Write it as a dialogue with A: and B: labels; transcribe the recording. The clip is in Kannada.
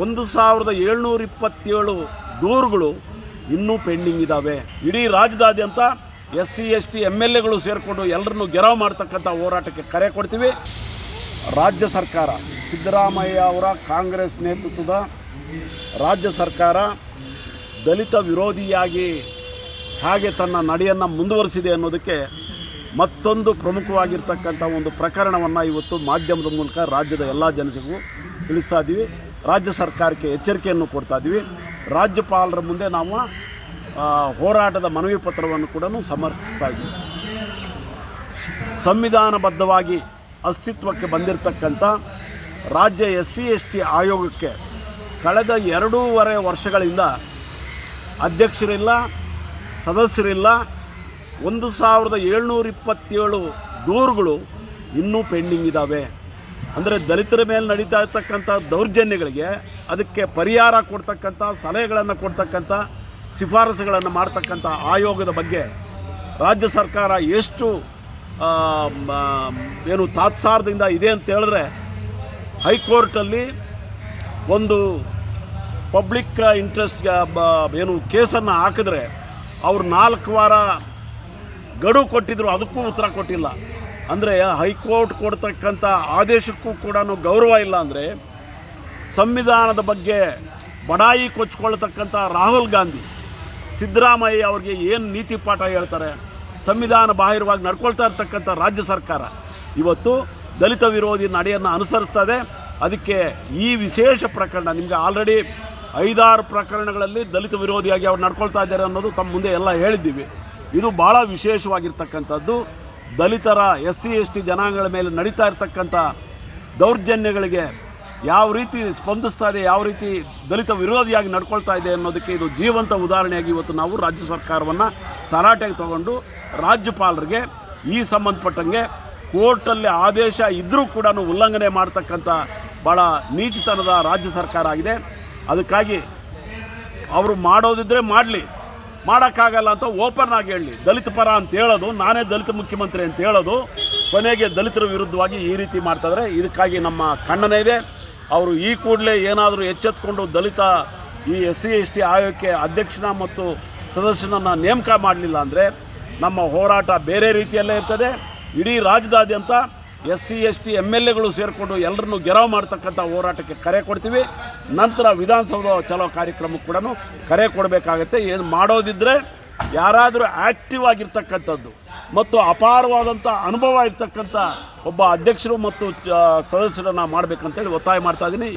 A: ಒಂದು ಸಾವಿರದ ಏಳ್ನೂರ ಇಪ್ಪತ್ತೇಳು ದೂರುಗಳು ಇನ್ನೂ ಪೆಂಡಿಂಗ್ ಇದ್ದಾವೆ ಇಡೀ ರಾಜ್ಯದಾದ್ಯಂತ S C S T M L ಎಗಳು ಸೇರಿಕೊಂಡು ಎಲ್ಲರನ್ನೂ ಗೆರವು ಮಾಡ್ತಕ್ಕಂಥ ಹೋರಾಟಕ್ಕೆ ಕರೆ ಕೊಡ್ತೀವಿ. ರಾಜ್ಯ ಸರ್ಕಾರ, ಸಿದ್ದರಾಮಯ್ಯ ಅವರ ಕಾಂಗ್ರೆಸ್ ನೇತೃತ್ವದ ರಾಜ್ಯ ಸರ್ಕಾರ ದಲಿತ ವಿರೋಧಿಯಾಗಿ ಹಾಗೆ ತನ್ನ ನಡೆಯನ್ನು ಮುಂದುವರಿಸಿದೆ ಅನ್ನೋದಕ್ಕೆ ಮತ್ತೊಂದು ಪ್ರಮುಖವಾಗಿರ್ತಕ್ಕಂಥ ಒಂದು ಪ್ರಕರಣವನ್ನು ಇವತ್ತು ಮಾಧ್ಯಮದ ಮೂಲಕ ರಾಜ್ಯದ ಎಲ್ಲ ಜನತೆಗೂ ತಿಳಿಸ್ತಾ ಇದ್ದೀವಿ ರಾಜ್ಯ ಸರ್ಕಾರಕ್ಕೆ ಎಚ್ಚರಿಕೆಯನ್ನು ಕೊಡ್ತಾ ಇದ್ದೀವಿ. ರಾಜ್ಯಪಾಲರ ಮುಂದೆ ನಾವು ಹೋರಾಟದ ಮನವಿ ಪತ್ರವನ್ನು ಕೂಡ ಸಮರ್ಪಿಸ್ತಾ ಇದ್ದೀವಿ. ಸಂವಿಧಾನಬದ್ಧವಾಗಿ ಅಸ್ತಿತ್ವಕ್ಕೆ ಬಂದಿರತಕ್ಕಂಥ ರಾಜ್ಯ ಎಸ್ ಸಿ ಎಸ್ ಟಿ ಆಯೋಗಕ್ಕೆ ಕಳೆದ ಎರಡೂವರೆ ವರ್ಷಗಳಿಂದ ಅಧ್ಯಕ್ಷರಿಲ್ಲ, ಸದಸ್ಯರಿಲ್ಲ. ಒಂದು ಸಾವಿರದ ಏಳ್ನೂರ ಇಪ್ಪತ್ತೇಳು ದೂರುಗಳು ಇನ್ನೂ ಪೆಂಡಿಂಗ್ ಇದ್ದಾವೆ. ಅಂದರೆ ದಲಿತರ ಮೇಲೆ ನಡೀತಾ ಇರ್ತಕ್ಕಂಥ ದೌರ್ಜನ್ಯಗಳಿಗೆ ಅದಕ್ಕೆ ಪರಿಹಾರ ಕೊಡ್ತಕ್ಕಂಥ, ಸಲಹೆಗಳನ್ನು ಕೊಡ್ತಕ್ಕಂಥ, ಶಿಫಾರಸುಗಳನ್ನು ಮಾಡ್ತಕ್ಕಂಥ ಆಯೋಗದ ಬಗ್ಗೆ ರಾಜ್ಯ ಸರ್ಕಾರ ಎಷ್ಟು ಏನು ತಾತ್ಸಾರದಿಂದ ಇದೆ ಅಂತ ಹೇಳಿದ್ರೆ ಹೈಕೋರ್ಟಲ್ಲಿ ಒಂದು ಪಬ್ಲಿಕ್ ಇಂಟ್ರೆಸ್ಟ್ ಏನು ಕೇಸನ್ನು ಹಾಕಿದ್ರೆ ಅವ್ರು ನಾಲ್ಕು ವಾರ ಗಡುವು ಕೊಟ್ಟಿದ್ರು, ಅದಕ್ಕೂ ಉತ್ತರ ಕೊಟ್ಟಿಲ್ಲ. ಅಂದರೆ ಹೈಕೋರ್ಟ್ ಕೊಡ್ತಕ್ಕಂಥ ಆದೇಶಕ್ಕೂ ಕೂಡ ಗೌರವ ಇಲ್ಲ ಅಂದರೆ ಸಂವಿಧಾನದ ಬಗ್ಗೆ ಬಡಾಯಿ ಕೊಚ್ಕೊಳ್ತಕ್ಕಂಥ ರಾಹುಲ್ ಗಾಂಧಿ, ಸಿದ್ದರಾಮಯ್ಯ ಅವ್ರಿಗೆ ಏನು ನೀತಿ ಪಾಠ ಹೇಳ್ತಾರೆ? ಸಂವಿಧಾನ ಬಾಹಿರವಾಗಿ ನಡ್ಕೊಳ್ತಾ ಇರ್ತಕ್ಕಂಥ ರಾಜ್ಯ ಸರ್ಕಾರ ಇವತ್ತು ದಲಿತ ವಿರೋಧಿ ನಡೆಯನ್ನು ಅನುಸರಿಸ್ತದೆ. ಅದಕ್ಕೆ ಈ ವಿಶೇಷ ಪ್ರಕರಣ ನಿಮಗೆ ಆಲ್ರೆಡಿ ಐದಾರು ಪ್ರಕರಣಗಳಲ್ಲಿ ದಲಿತ ವಿರೋಧಿಯಾಗಿ ಅವ್ರು ನಡ್ಕೊಳ್ತಾ ಇದ್ದಾರೆ ಅನ್ನೋದು ತಮ್ಮ ಮುಂದೆ ಎಲ್ಲ ಹೇಳಿದ್ದೀವಿ. ಇದು ಭಾಳ ವಿಶೇಷವಾಗಿರ್ತಕ್ಕಂಥದ್ದು. ದಲಿತರ ಎಸ್ ಸಿ ಎಸ್ ಟಿ ಜನಾಂಗಗಳ ಮೇಲೆ ನಡೀತಾ ಇರತಕ್ಕಂಥ ದೌರ್ಜನ್ಯಗಳಿಗೆ ಯಾವ ರೀತಿ ಸ್ಪಂದಿಸ್ತಾ ಇದೆ, ಯಾವ ರೀತಿ ದಲಿತ ವಿರೋಧಿಯಾಗಿ ನಡ್ಕೊಳ್ತಾ ಇದೆ ಅನ್ನೋದಕ್ಕೆ ಇದು ಜೀವಂತ ಉದಾಹರಣೆಯಾಗಿ ಇವತ್ತು ನಾವು ರಾಜ್ಯ ಸರ್ಕಾರವನ್ನು ತರಾಟೆಗೆ ತಗೊಂಡು ರಾಜ್ಯಪಾಲರಿಗೆ ಈ ಸಂಬಂಧಪಟ್ಟಂಗೆ ಕೋರ್ಟಲ್ಲಿ ಆದೇಶ ಇದ್ದರೂ ಕೂಡ ಉಲ್ಲಂಘನೆ ಮಾಡ್ತಕ್ಕಂಥ ಭಾಳ ನೀಚತನದ ರಾಜ್ಯ ಸರ್ಕಾರ ಆಗಿದೆ. ಅದಕ್ಕಾಗಿ ಅವರು ಮಾಡೋದಿದ್ರೆ ಮಾಡಲಿ. ಮಾಡೋಕ್ಕಾಗಲ್ಲ ಅಂತ ಓಪನ್ ಆಗಿ ಹೇಳಿ. ದಲಿತ ಪರ ಅಂತ ಹೇಳೋದು, ನಾನೇ ದಲಿತ ಮುಖ್ಯಮಂತ್ರಿ ಅಂತ ಹೇಳೋದು, ಕೊನೆಗೆ ದಲಿತರ ವಿರುದ್ಧವಾಗಿ ಈ ರೀತಿ ಮಾಡ್ತಾಯಿದ್ರೆ ಇದಕ್ಕಾಗಿ ನಮ್ಮ ಖಂಡನೆ ಇದೆ. ಅವರು ಈ ಕೂಡಲೇ ಏನಾದರೂ ಎಚ್ಚೆತ್ಕೊಂಡು ದಲಿತ ಈ ಎಸ್ ಸಿ, ಎಸ್ ಟಿ ಆಯೋಗಕ್ಕೆ ಅಧ್ಯಕ್ಷನ ಮತ್ತು ಸದಸ್ಯನನ್ನು ನೇಮಕ ಮಾಡಲಿಲ್ಲ ಅಂದರೆ ನಮ್ಮ ಹೋರಾಟ ಬೇರೆ ರೀತಿಯಲ್ಲೇ ಇರ್ತದೆ. ಇಡೀ ರಾಜ್ಯದಾದ್ಯಂತ S C S T M L ಎಗಳು ಸೇರಿಕೊಂಡು ಎಲ್ಲರನ್ನೂ ಗೆರವು ಮಾಡ್ತಕ್ಕಂಥ ಹೋರಾಟಕ್ಕೆ ಕರೆ ಕೊಡ್ತೀವಿ. ನಂತರ ವಿಧಾನಸೌಧ ಚಲೋ ಕಾರ್ಯಕ್ರಮಕ್ಕೆ ಕೂಡ ಕರೆ ಕೊಡಬೇಕಾಗತ್ತೆ. ಏನು ಮಾಡೋದಿದ್ದರೆ ಯಾರಾದರೂ ಆ್ಯಕ್ಟಿವ್ ಆಗಿರ್ತಕ್ಕಂಥದ್ದು ಮತ್ತು ಅಪಾರವಾದಂಥ ಅನುಭವ ಇರ್ತಕ್ಕಂಥ ಒಬ್ಬ ಅಧ್ಯಕ್ಷರು ಮತ್ತು ಸದಸ್ಯರನ್ನು ಮಾಡಬೇಕಂತೇಳಿ ಒತ್ತಾಯ ಮಾಡ್ತಾ ಇದ್ದೀನಿ